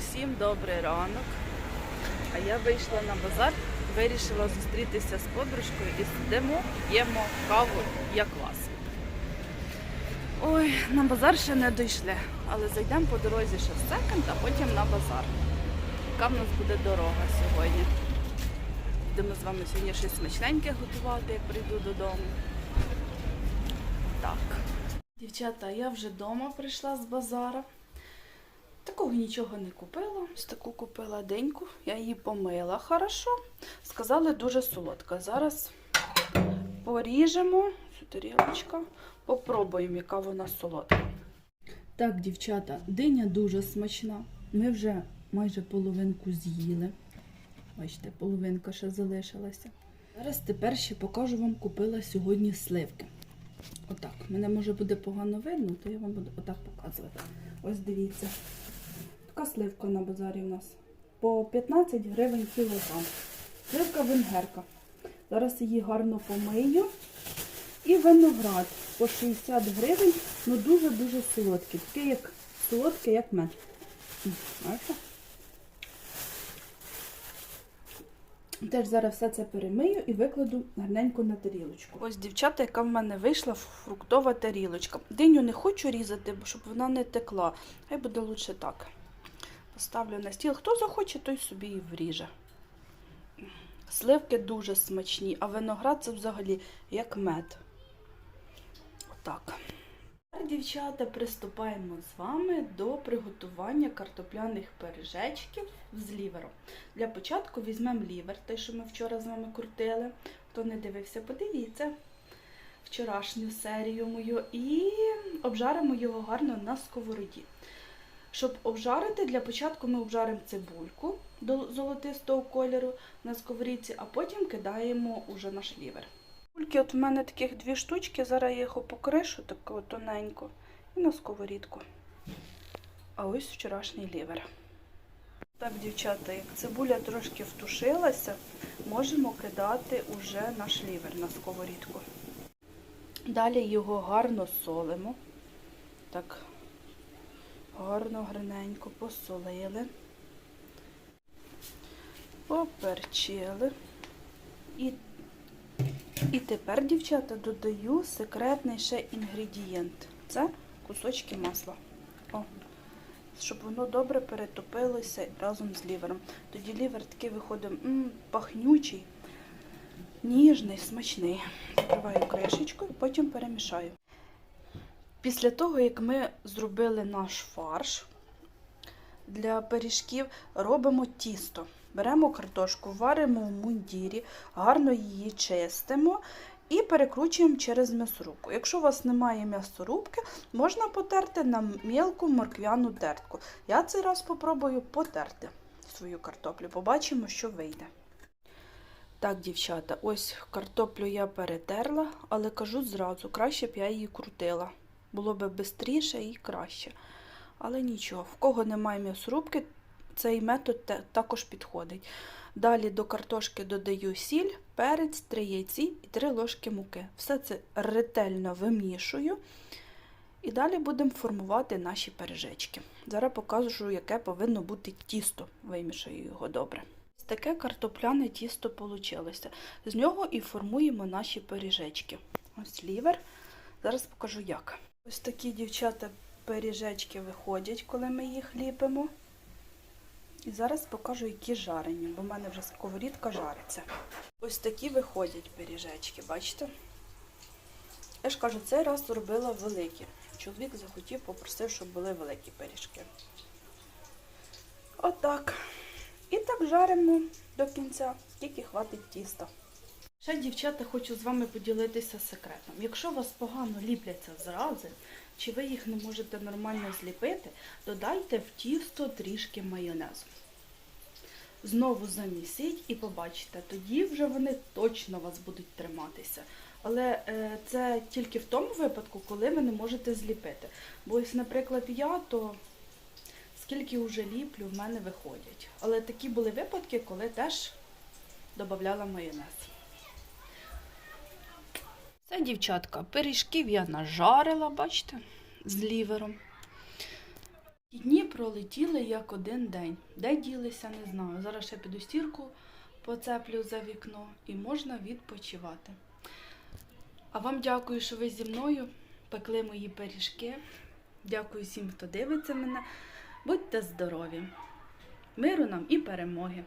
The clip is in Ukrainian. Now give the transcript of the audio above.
Усім добрий ранок. А я вийшла на базар, вирішила зустрітися з подружкою і сидимо, п'ємо каву як вас. Ой, на базар ще не дійшли, але зайдемо по дорозі ще в секонд, а потім на базар. Яка в нас буде дорога сьогодні? Будемо з вами сьогодні щось смачненьке готувати, як прийду додому. Так. Дівчата, я вже вдома прийшла з базара. Такого нічого не купила. Ось таку купила деньку. Я її помила хорошо. Сказали, дуже солодка. Зараз поріжемо цю тарілочку, попробуємо, яка вона солодка. Так, дівчата, диня дуже смачна. Ми вже майже половинку з'їли. Бачите, половинка ще залишилася. Зараз тепер ще покажу вам, купила сьогодні сливки. Отак. Мене може буде погано видно, то я вам буду отак показувати. Ось дивіться. Сливка на базарі в нас. По 15 гривень кілограм. Сливка венгерка. Зараз її гарно помию. І виноград по 60 гривень, ну дуже-дуже солодкий. Такий як солодкий, як мед. Теж зараз все це перемию і викладу гарненько на тарілочку. Ось дівчата, яка в мене вийшла фруктова тарілочка. Диню не хочу різати, щоб вона не текла. Хай буде лучше так. Поставлю на стіл. Хто захоче, той собі і вріже. Сливки дуже смачні, а виноград це взагалі як мед. Отак. Дівчата, приступаємо з вами до приготування картопляних пиріжечків з лівером. Для початку візьмемо лівер, той, що ми вчора з вами крутили. Хто не дивився, подивіться вчорашню серію мою і обжаримо його гарно на сковороді. Щоб обжарити, для початку ми обжаримо цибульку до золотистого кольору на сковорідці, а потім кидаємо уже наш лівер. Цибульки, от в мене таких дві штучки, зараз я їх покришу таку тоненько і на сковорідку. А ось вчорашній лівер. Так, дівчата, як цибуля трошки втушилася, можемо кидати уже наш лівер на сковорідку. Далі його гарно солимо. Так, гарно, гарненько посолили, поперчили. І, і тепер, дівчата, додаю секретний ще інгредієнт. Це кусочки масла. О, щоб воно добре перетопилося разом з лівером. Тоді лівер такий виходить м, пахнючий, ніжний, смачний. Закриваю кришечкою, потім перемішаю. Після того, як ми зробили наш фарш для пиріжків, робимо тісто. Беремо картошку, варимо в мундірі, гарно її чистимо і перекручуємо через м'ясорубку. Якщо у вас немає м'ясорубки, можна потерти на мілку морквяну тертку. Я цей раз спробую потерти свою картоплю. Побачимо, що вийде. Так, дівчата, ось картоплю я перетерла, але кажу зразу, краще б я її крутила. Було б швидше і краще. Але нічого, в кого немає м'ясорубки, цей метод також підходить. Далі до картошки додаю сіль, перець, три яйці і три ложки муки. Все це ретельно вимішую. І далі будемо формувати наші пиріжечки. Зараз покажу, яке повинно бути тісто. Вимішаю його добре. Ось таке картопляне тісто вийшло. З нього і формуємо наші пиріжечки. Ось лівер. Зараз покажу як. Ось такі дівчата пиріжечки виходять, коли ми їх ліпимо. І зараз покажу, які жарені, бо в мене вже сковорідка жариться. Ось такі виходять пиріжечки, бачите? Я ж кажу, цей раз зробила великі. Чоловік захотів, попросив, щоб були великі пиріжки. Отак. І так жаримо до кінця, скільки хватить тіста. Ще, дівчата, хочу з вами поділитися секретом. Якщо у вас погано ліпляться зрази, чи ви їх не можете нормально зліпити, додайте в тісто трішки майонезу. Знову замісіть і побачите, тоді вже вони точно вас будуть триматися. Але е, це тільки в тому випадку, коли ви не можете зліпити. Бо ось, наприклад, я, то скільки вже ліплю, в мене виходять. Але такі були випадки, коли теж додавала майонез. Це, дівчатка, пиріжків я нажарила, бачите, з лівером. Дні пролетіли як один день. Де ділися, не знаю. Зараз ще піду стірку поцеплю за вікно і можна відпочивати. А вам дякую, що ви зі мною пекли мої пиріжки. Дякую всім, хто дивиться мене. Будьте здорові! Миру нам і перемоги!